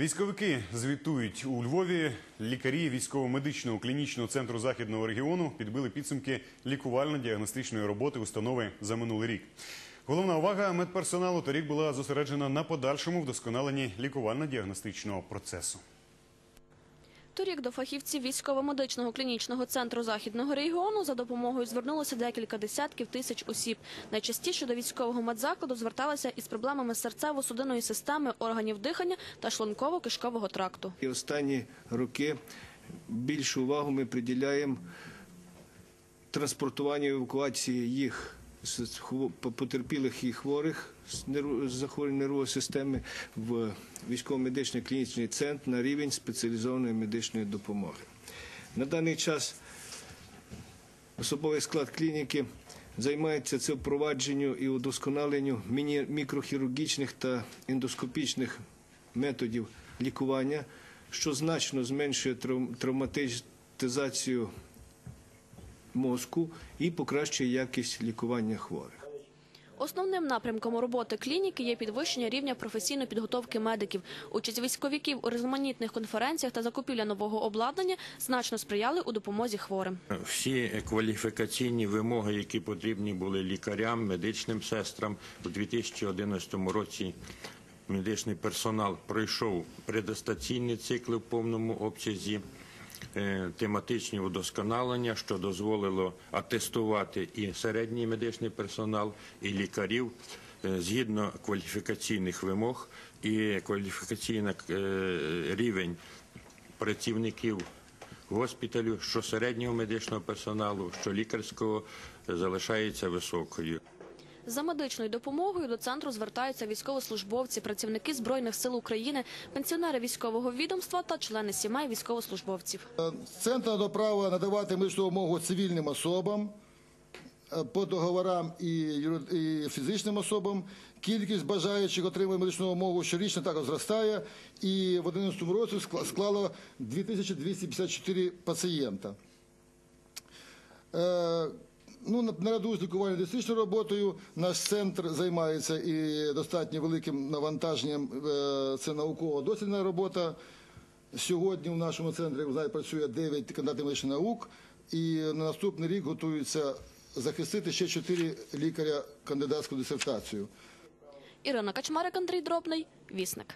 Військовики звітують у Львові. Лікарі військово-медичного клінічного центру західного регіону підбили підсумки лікувально-діагностичної роботи установи за минулий рік. Головна увага медперсоналу торік була зосереджена на подальшому вдосконаленні лікувально-діагностичного процесу. Торік до фахівців військово-медичного клінічного центру західного регіону за допомогою звернулося декілька десятків тисяч осіб. Найчастіше до військового медзакладу зверталися із проблемами серцево-судинної системи, органів дихання та шлунково-кишкового тракту. І останні роки більшу увагу ми приділяємо транспортуванню евакуації їх потерпілих і хворих з захворювань нервової системи в військово-медичний клінічний центр на рівень спеціалізованої медичної допомоги. На даний час особовий склад клініки займається цим впровадженню і удосконаленню мікрохірургічних та ендоскопічних методів лікування, що значно зменшує трав- травматизацію мозку і покращує якість лікування хворих. Основним напрямком роботи клініки є підвищення рівня професійної підготовки медиків. Участь військовиків у різноманітних конференціях та закупівля нового обладнання значно сприяли у допомозі хворим. Всі кваліфікаційні вимоги, які потрібні були лікарям, медичним сестрам у 2011 році. Медичний персонал пройшов предостаційні цикли в повному обсязі, тематичні удосконалення, що дозволило атестувати і середній медичний персонал, і лікарів е, згідно кваліфікаційних вимог і кваліфікаційний е, рівень працівників госпіталю, що середнього медичного персоналу, що лікарського е, залишається високою. За медичною допомогою до центру звертаються військовослужбовці, працівники збройних сил України, пенсіонери військового відомства та члени сімей військовослужбовців. Центр надає право надавати медичну допомогу цивільним особам е, по договорам і, фізичним особам. Кількість бажаючих отримати медичну допомогу щорічно також зростає і в 2011 році скла- склало 2254 пацієнта. Ну, на- наряду з лікувально діагностичною роботою наш центр займається і достатньо великим навантаженням. е, Це науково-дослідна робота. Сьогодні в нашому центрі ви знаєте, працює 9 кандидатів медичних наук, і на наступний рік готуються захистити ще 4 лікаря кандидатську дисертацію. Ірина Качмарик, Андрій Дробний, Вісник.